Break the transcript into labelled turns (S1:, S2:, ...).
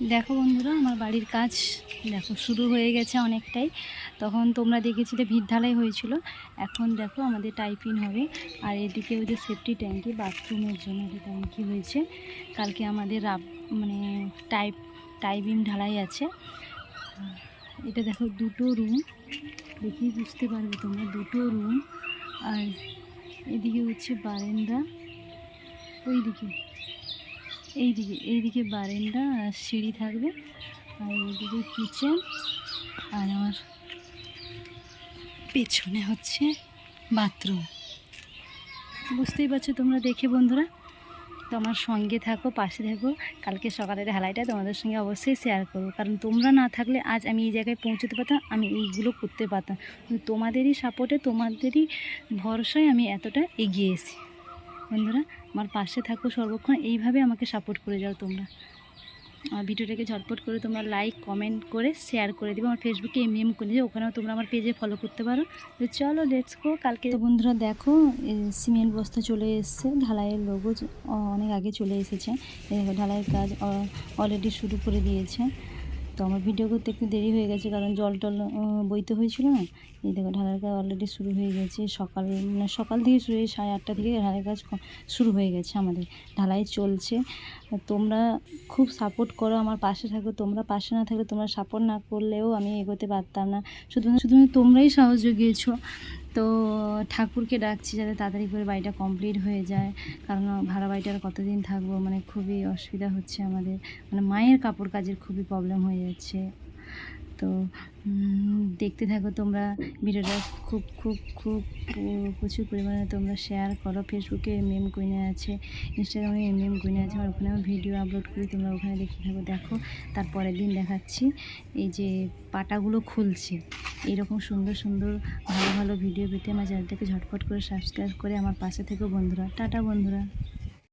S1: দেখো বন্ধুরা, আমার বাড়ির কাজ দেখো শুরু হয়ে গেছে অনেকটাই। তখন তোমরা দেখেছিলে ভিড় ঢালাই হয়েছিল। এখন দেখো আমাদের টাইপিং হবে। আর এদিকে ওই যে সেফটি ট্যাঙ্কি বাথরুমের জন্য যে ট্যাঙ্কি হয়েছে। কালকে আমাদের মানে টাইপ টাইপিং ঢালাই আছে। এটা দেখো দুটো রুম দেখি বুঝতে পারবে তোমরা, দুটো রুম আর এদিকে হচ্ছে বারান্দা। ওইদিকে। এইদিকে এইদিকে বারান্দা, আর সিঁড়ি থাকবে, আর এইদিকে কিচেন আর আমার পেছনে হচ্ছে বাথরুম বুঝতেই পারছ তোমরা দেখে বন্ধুরা? তো আমার সঙ্গে থাকো, পাশে থাকো। কালকে সকালের ঢালাইটা তোমাদের সঙ্গে অবশ্যই শেয়ার করব। কারণ তোমরা না থাকলে আজ আমি এই জায়গায় পৌঁছতে পারতাম, আমি এইগুলো করতে পারতাম। তোমাদেরই সাপোর্টে তোমাদেরই ভরসায় আমি এতটা এগিয়ে এসেছি। বন্ধুরা, আমার পাশে থাকো সর্বক্ষণ, এইভাবে আমাকে সাপোর্ট করে যাও তোমরা। আমার ভিডিওটাকে ঝটপট করে তোমরা লাইক কমেন্ট করে শেয়ার করে দিবে। আমার ফেসবুকে এম এম করে ওখানেও তোমরা আমার পেজে ফলো করতে পারো। তো চলো লেটস গো কালকে বন্ধুরা দেখো সিমেন্ট বস্তা চলে এসছে, ঢালাইয়ের লোগো অনেক আগে চলে এসেছে। ঢালাইয়ের কাজ অলরেডি শুরু করে দিয়েছে। তো আমার ভিডিও করতে একটু দেরি হয়ে গেছে, কারণ জল টল বইতে হয়েছিল না। এই দেখো, ঢালাইয়ের কাজ অলরেডি শুরু হয়ে গেছে। সকাল মানে সকাল থেকে শুরু হয়ে সাড়ে আটটা থেকে ঢালাইয়ের কাজ শুরু হয়ে গেছে আমাদের। ঢালাই চলছে। তোমরা খুব সাপোর্ট করো আমার পাশে থাকো। তোমরা পাশে না থাকলে তোমরা সাপোর্ট না করলেও আমি এগোতে পারতাম না। শুধুমাত্র শুধুমাত্র তোমরাই সাহস জুগিয়েছো তো ঠাকুরকে ডাকছি যাতে তাড়াতাড়ি করে বাড়িটা কমপ্লিট হয়ে যায়। কারণ ভাড়া বাড়িটা আর কতদিন থাকব? মানে খুবই অসুবিধা হচ্ছে আমাদের। মানে মায়ের কাপড় কাজের খুবই প্রবলেম হয়ে যাচ্ছে। তো দেখতে থাকো তোমরা। ভিডিওটা খুব খুব খুব প্রচুর পরিমাণে তোমরা শেয়ার করো। ফেসবুকে এম এম কুইনে আছে ইনস্টাগ্রামে এম এম কুইনে আছে আমার ওখানেও ভিডিও আপলোড করি। তোমরা ওখানে দেখতে থাকো, দেখো। তারপরের দিন দেখাচ্ছি। এই যে পাটাগুলো খুলছে। এইরকম সুন্দর সুন্দর ভালো ভালো ভিডিও পেতে আমার চ্যানেলটাকে ঝটপট করে সাবস্ক্রাইব করে আমার পাশে থেকো বন্ধুরা। টাটা বন্ধুরা।